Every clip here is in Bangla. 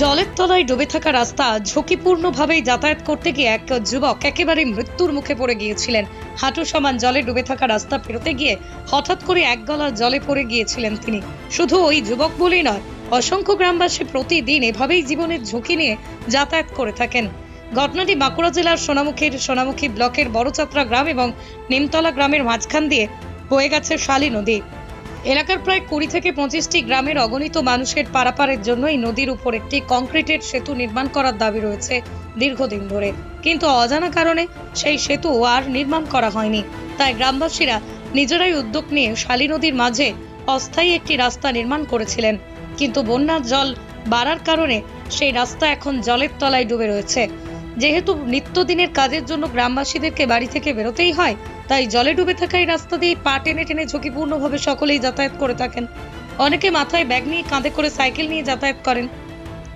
জলের তলায় ডুবে থাকা রাস্তা ঝুঁকিপূর্ণভাবেই যাতায়াত করতে গিয়ে এক যুবক একেবারে মৃত্যুর মুখে পড়ে গিয়েছিলেন। হাঁটু সমান জলে ডুবে থাকা রাস্তা পেরোতে গিয়ে হঠাৎ করে এক গলা জলে পড়ে গিয়েছিলেন তিনি। শুধু ওই যুবক বলেই নয়, অসংখ্য গ্রামবাসী প্রতিদিন এভাবেই জীবনের ঝুঁকি নিয়ে যাতায়াত করে থাকেন। ঘটনাটি বাঁকুড়া জেলার সোনামুখীর সোনামুখী ব্লকের বড়চাত্রা গ্রাম এবং নিমতলা গ্রামের মাঝখান দিয়ে বয়ে গেছে শালী নদী। এলাকার প্রায় কুড়ি থেকে পঁচিশটি গ্রামের অগণিত মানুষের পারাপারের জন্য এই নদীর উপর একটি কংক্রিটের সেতু নির্মাণ করার দাবি রয়েছে দীর্ঘদিন ধরে। কিন্তু অজানা কারণে সেই সেতু আর নির্মাণ করা হয়নি। তাই গ্রামবাসীরা নিজেরাই উদ্যোগ নিয়ে শালী নদীর মাঝে অস্থায়ী একটি রাস্তা নির্মাণ করেছিলেন। কিন্তু বন্যার জল বাড়ার কারণে সেই রাস্তা এখন জলের তলায় ডুবে রয়েছে। যেহেতু নিত্যদিনের কাজের জন্য গ্রামবাসীদেরকে বাড়ি থেকে বেরোতেই হয় তাই জলে ডুবে থাকা এই রাস্তা দিয়ে পা টেনে টেনে ঝুঁকিপূর্ণভাবে সকলেই যাতায়াত করে থাকেন। অনেকে মাথায় ব্যাগ নিয়ে কাঁধে করে সাইকেল নিয়ে যাতায়াত করেন।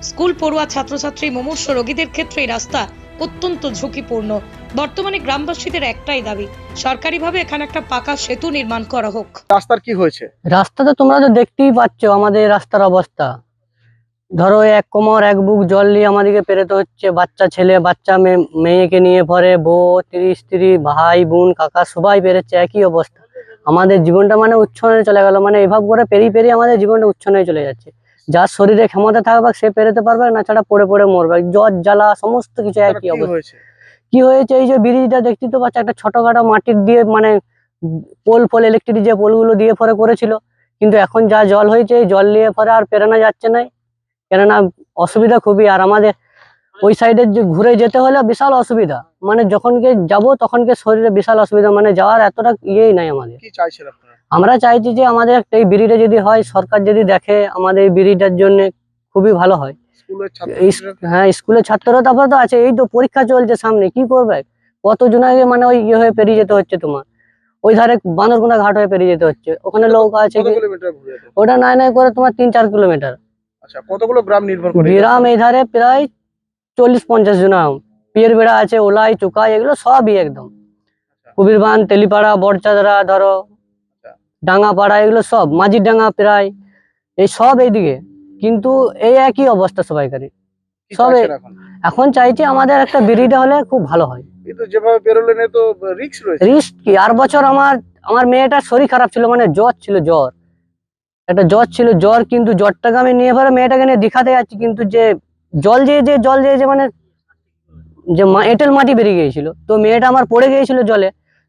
স্কুল পড়ুয়া ছাত্রছাত্রী মুমূর্ষ রোগীদের ক্ষেত্রে এই রাস্তা অত্যন্ত ঝুঁকিপূর্ণ। বর্তমানে গ্রামবাসীদের একটাই দাবি সরকারিভাবে এখানে একটা পাকা সেতু নির্মাণ করা হোক। রাস্তার কি হয়েছে? রাস্তা তো তোমরা তো দেখতেই পাচ্ছ আমাদের রাস্তার অবস্থা। ধরো এক কোমর এক বুক জল নিয়ে আমাদেরকে পেরোতে হচ্ছে। বাচ্চা ছেলে বাচ্চা মেয়ে মেয়েকে নিয়ে পরে বউ স্ত্রী স্ত্রী ভাই বোন কাকা সবাই পেরেছে একই অবস্থা। আমাদের জীবনটা মানে উচ্ছনে চলে গেল মানে এভাবে করে পেরিয়ে পেরিয়ে আমাদের জীবনটা উচ্ছনে চলে যাচ্ছে। যার শরীরে ক্ষমতা থাকবে সে পেরোতে পারবে না ছাড়া পড়ে পড়ে মরবে। জ্বর জ্বালা সমস্ত কিছু একই অবস্থা। হয়েছে? কি হয়েছে? এই যে ব্রিজটা দেখতে তো পাচ্ছ একটা ছোটখাটো মাটির দিয়ে মানে পোল ফোল ইলেকট্রিক যে পোলগুলো দিয়ে পরে করেছিল। কিন্তু এখন যা জল হয়েছে এই জল নিয়ে পরে আর পেরানো যাচ্ছে না। কেননা অসুবিধা খুবই আর আমাদের ওই সাইডে যে ঘুরে যেতে হলে বিশাল অসুবিধা। মানে যখনকে যাব তখনকে শরীরে বিশাল অসুবিধা মানে যাওয়ার এতটা ইয়েই নাই আমাদের। আমরা চাইছি যে আমাদের একটা এই ব্রিজটা যদি হয় সরকার যদি দেখে আমাদের এই ব্রিজটার জন্য খুবই ভালো হয়। হ্যাঁ স্কুলের ছাত্ররা তারপরে তো আছে এই তো পরীক্ষা চলছে সামনে কি করবে? কতজন আগে মানে ওই ইয়ে হয়ে পেরিয়ে যেতে হচ্ছে তোমার? ওই ধারে বাঁদরকোনা ঘাট হয়ে পেরিয়ে যেতে হচ্ছে। ওখানে লোক আছে কিলোমিটার ওটা নাই নাই করে তোমার তিন চার কিলোমিটার। আচ্ছা কতগুলো গ্রাম নির্ভর করে গ্রাম এই ধারে প্রায় চল্লিশ পঞ্চাশ জন পিয়ের বেড়া আছে ওলাই চুকা এগুলো সবই একদম। কবিরবান তেলিপাড়া বড়চাদরা ধরো আচ্ছা। ডাঙ্গাপাড়া এগুলো সব মাঝির ডাঙ্গা প্রায় এই সব এইদিকে। কিন্তু এই একই অবস্থা সবাইকারই। সবে- এখন? চাইছি আমাদের একটা ব্রিজটা হলে খুব ভালো হয়। কিন্তু যেভাবে বেরোলেন তো রিস্ক রয়েছে। রিস্ক কি? আর বছর আমার আমার মেয়েটার শরীর খারাপ ছিল মানে জ্বর ছিল জ্বর। একটা জ্বর ছিল জ্বর কিন্তু জ্বরটাকে আমি নিয়ে পরে মেয়েটাকে নিয়ে দেখাতে যাচ্ছি কিন্তু যে জল যে যে জল যে যে মানে যে এঁটেল মাটি বেরিয়ে গিয়েছিল। তো মেয়েটা আমার পড়ে গিয়েছিল জলে।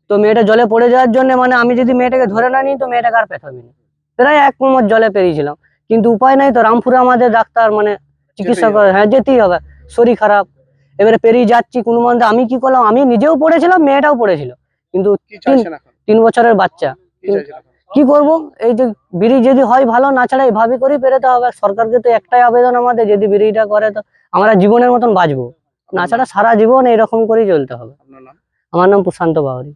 তো মেয়েটা জলে পড়ে যাওয়ার জন্য মানে আমি যদি মেয়েটাকে ধরে না নিই তো মেয়েটাকে আর পেছাবি না। প্রায় এক কোমর জলে পেরিয়েছিলাম। কিন্তু উপায় নাই তো রামপুরে আমাদের ডাক্তার মানে চিকিৎসা করে হ্যাঁ যেতেই হবে। শরীর খারাপ। এবারে পেরিয়ে যাচ্ছি কোনো মন্দির আমি কি করলাম? আমি নিজেও পড়েছিলাম মেয়েটাও পড়েছিল। কিন্তু তিন বছরের বাচ্চা। কি করব? এই যে ব্রিজ যদি হয় ভালো না ছাড়া এইভাবে করেই পেরোতে হবে। সরকারকে তো একটাই আবেদন আমাদের যদি ব্রিজটা করে তো আমরা জীবনের মতন বাঁচবো। না ছাড়া সারা জীবন এইরকম করেই চলতে হবে। আমার নাম প্রশান্ত বাউরি।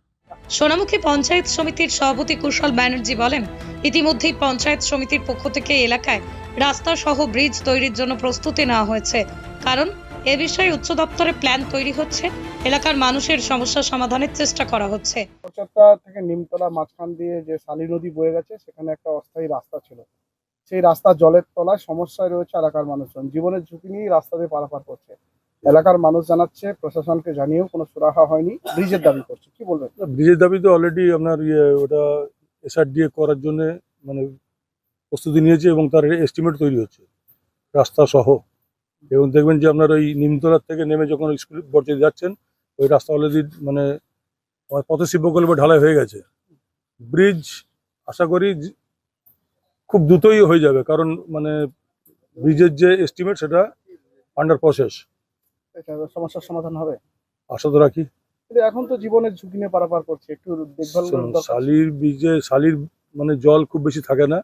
সোনামুখী পঞ্চায়েত সমিতির সভাপতি কুশল ব্যানার্জি বলেন ইতিমধ্যেই পঞ্চায়েত সমিতির পক্ষ থেকে এই এলাকায় রাস্তা সহ ব্রিজ তৈরির জন্য প্রস্তুতি নেওয়া হয়েছে। কারণ এ বিষয়ে উচ্চ দপ্তরে প্ল্যান তৈরি হচ্ছে। এলাকার মানুষের সমস্যা সমাধানের চেষ্টা করা হচ্ছে। পঁচাত্তর থেকে নিমতলা মাঝখান দিয়ে যে শালী নদী বয়ে গেছে সেখানে একটা অস্থায়ী রাস্তা ছিল। সেই রাস্তা জলের তলায় সমস্যায় রয়েছে এলাকার মানুষজন। জীবনের ঝুঁকি নিয়ে রাস্তা দিয়ে পারাপার করছে। এলাকার মানুষ জানাচ্ছে প্রশাসনকে জানিয়েও কোনো সুরাহা হয়নি। ব্রিজের দাবি করছে। কি বলবেন? ব্রিজের দাবি তো অলরেডি আপনার ইয়ে ওটা এসআরডিএ করার জন্য মানে প্রস্তুতি নিয়েছে এবং তার এস্টিমেট তৈরি হচ্ছে। রাস্তা সহ এবং দেখবেন যে আপনার ওই নিমতলার থেকে নেমে যখন স্কুল পর্যায়ে যাচ্ছেন ওই রাস্তা অলরেডি মানে পথশিল্প প্রকল্পে ঢালাই হয়ে গেছে। ব্রিজ আশা করি খুব দ্রুতই হয়ে যাবে কারণ মানে ব্রিজের যে এস্টিমেট সেটা আন্ডার প্রসেস সমস্যার সমাধান হবে? আশা তো রাখি। এখন তো জীবনের ঝুঁকি নিয়ে পারাপার করছে একটু দেখভাল শালির বীজে শালির মানে জল খুব বেশি থাকে না।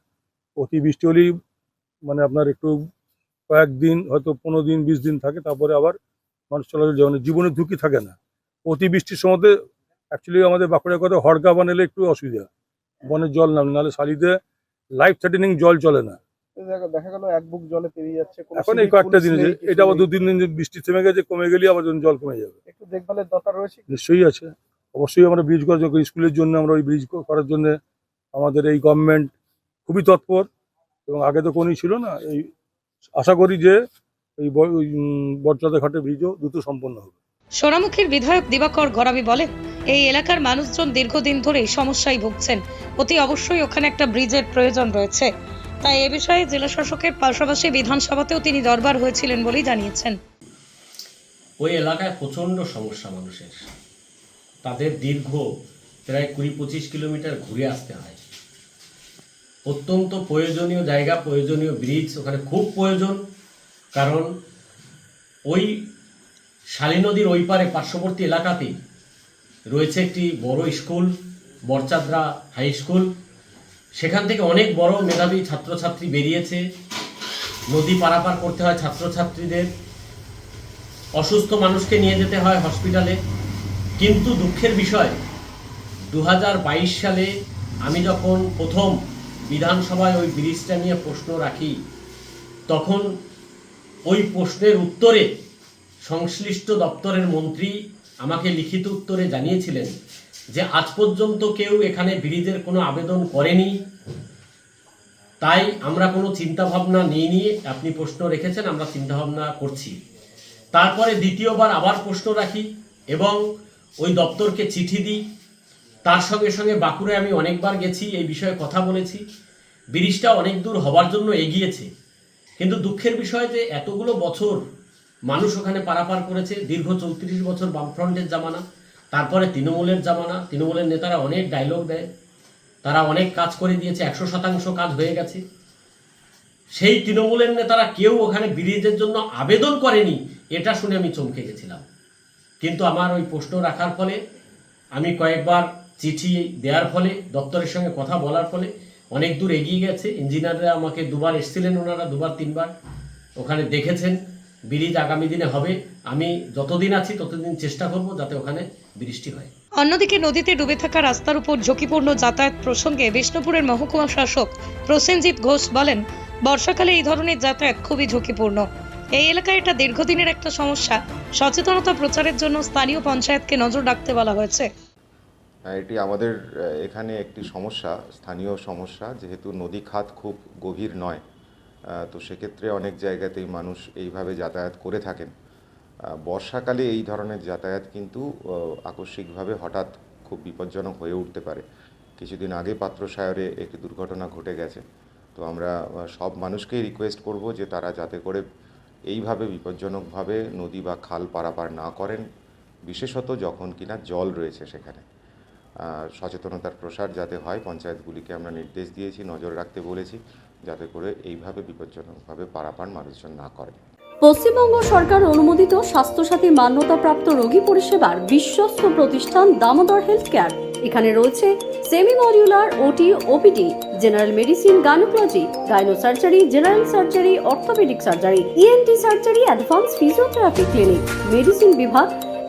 অতি বৃষ্টি হলেই মানে আপনার একটু কয়েকদিন হয়তো পনেরো দিন বিশ দিন থাকে তারপরে আবার মানুষ চলাচল জীবনে জীবনের ঝুঁকি থাকে না। অতি বৃষ্টির সময়তে অ্যাকচুয়ালি আমাদের বাঁকুড়ার কথা হড়কা বানালে একটু অসুবিধা। বনের জল নামে নাহলে শালিতে লাইফ থ্রেটেনিং জল চলে না। দেখা- দেখা গেল এক বুক জলে পেরিয়ে যাচ্ছে এখন এই কয়েকটা যে- এটা আবার নেই। দু তিন দিন বৃষ্টি থেমে গেছে কমে আবার জল কমে যাবে। একটু দেখভালের দরকার রয়েছে? নিশ্চয়ই আছে। অবশ্যই আমরা ব্রিজ করার জন্য স্কুলের জন্য আমরা ওই ব্রিজ করার জন্য আমাদের এই গভর্নমেন্ট খুবই তৎপর। এবং আগে তো কোনই ছিল না এই আশা করি যে এই ব- ওই, উম, ঘাটে ব্রিজও দ্রুত সম্পন্ন হবে। সোনামুখীর বিধায়ক দিবাকর গরাবি বলেন এই এলাকার মানুষজন দীর্ঘদিন ধরে সমস্যায় ভুগছেন। অতি অবশ্যই ওখানে একটা ব্রিজের প্রয়োজন রয়েছে। তাই এ বিষয়ে জেলা শাসকের পাশাপাশি বিধানসভাতেও তিনি দরবার হয়েছিলেন বলেই জানিয়েছেন। ওই এলাকায় প্রচণ্ড সমস্যা মানুষের। তাদের দীর্ঘ প্রায় কুড়ি পঁচিশ কিলোমিটার ঘুরে আসতে হয়। অত্যন্ত প্রয়োজনীয় জায়গা, প্রয়োজনীয় ব্রিজ ওখানে খুব প্রয়োজন। কারণ ওই শালী নদীর ওই পারে পার্শ্ববর্তী এলাকাতে রয়েছে একটি বড় স্কুল বরচাদ্রা হাই স্কুল সেখান থেকে অনেক বড় মেধাবী ছাত্রছাত্রী বেরিয়েছে। নদী পারাপার করতে হয় ছাত্রছাত্রীদের। অসুস্থ মানুষকে নিয়ে যেতে হয় হসপিটালে কিন্তু দুঃখের বিষয় দু হাজার বাইশ সালে আমি যখন প্রথম বিধানসভায় ওই ব্রিজটা নিয়ে প্রশ্ন রাখি, তখন ওই প্রশ্নের উত্তরে সংশ্লিষ্ট দপ্তরের মন্ত্রী আমাকে লিখিত উত্তরে জানিয়েছিলেন যে, আজ পর্যন্ত কেউ এখানে ব্রিজের কোনো আবেদন করেনি। তাই আমরা কোনো চিন্তাভাবনা নিয়ে আপনি প্রশ্ন রেখেছেন, আমরা চিন্তাভাবনা করছি। তারপরে দ্বিতীয়বার আবার প্রশ্ন রাখি এবং ওই দপ্তরকে চিঠি দিই। তার সঙ্গে সঙ্গে বাঁকুড়ায় আমি অনেকবার গেছি, এই বিষয়ে কথা বলেছি। ব্রিজটা অনেক দূর হওয়ার জন্য এগিয়েছে। কিন্তু দুঃখের বিষয় যে এতগুলো বছর মানুষ ওখানে পারাপার করেছে, দীর্ঘ চৌত্রিশ বছর বামফ্রন্টের জামানা, তারপরে তৃণমূলের জামানা, তৃণমূলের নেতারা অনেক ডায়লগ দেয়। তারা অনেক কাজ করে দিয়েছে, একশো শতাংশ কাজ হয়ে গেছে। সেই তৃণমূলের নেতারা কেউ ওখানে ব্রিজের জন্য আবেদন করেনি, এটা শুনে আমি চমকে গেছিলাম। কিন্তু আমার ওই প্রশ্ন রাখার ফলে আমি কয়েকবার চিঠি দেওয়ার ফলে দপ্তরের সঙ্গে কথা বলার ফলে অনেক দূর এগিয়ে গেছে। ইঞ্জিনিয়াররা আমাকে দুবার এসেছিলেন ওনারা দুবার তিনবার। ওখানে দেখেছেন ব্রিজ আগামী দিনে হবে। আমি যতদিন আছি ততদিন চেষ্টা করব যাতে ওখানে বৃষ্টি হয়। অন্যদিকে নদীতে ডুবে থাকা রাস্তার উপর ঝুঁকিপূর্ণ যাতায়াত প্রসঙ্গে বিষ্ণুপুরের মহকুমা শাসক প্রসেনজিৎ ঘোষ বলেন বর্ষাকালে এই ধরনের যাতায়াত খুবই ঝুঁকিপূর্ণ। এই এলাকায় এটা দীর্ঘদিনের একটা সমস্যা। সচেতনতা প্রচারের জন্য স্থানীয় পঞ্চায়েতকে নজর রাখতে বলা হয়েছে। হ্যাঁ, এটি আমাদের এখানে একটি সমস্যা, স্থানীয় সমস্যা। যেহেতু নদী খাত খুব গভীর নয় তো সেক্ষেত্রে অনেক জায়গাতেই মানুষ এইভাবে যাতায়াত করে থাকেন। বর্ষাকালে এই ধরনের যাতায়াত কিন্তু আকস্মিকভাবে হঠাৎ খুব বিপজ্জনক হয়ে উঠতে পারে। কিছুদিন আগে পাত্রসায়রে একটি দুর্ঘটনা ঘটে গেছে। তো আমরা সব মানুষকেই রিকোয়েস্ট করব যে তারা যাতে করে এইভাবে বিপজ্জনকভাবে নদী বা খাল পারাপার না করেন, বিশেষত যখন কিনা জল রয়েছে সেখানে। সচেতনতার প্রসার যাতে হয়, পঞ্চায়েতগুলিকে আমরা নির্দেশ দিয়েছি, নজর রাখতে বলেছি, যাতে করে এইভাবে বিপজ্জনকভাবে পারাপার মানুষজন না করে। পশ্চিমবঙ্গ সরকার অনুমোদিত স্বাস্থ্যসাথী মান্যতাপ্রাপ্ত রোগী পরিষেবার বিশ্বস্ত প্রতিষ্ঠান দামোদর হেলথ কেয়ার এখানে রয়েছে semi modular OT OPD general medicine, gynaecology gyno surgery general surgery, orthopaedic surgery ENT surgery, advance physiotherapy clinic, medicine বিভাগ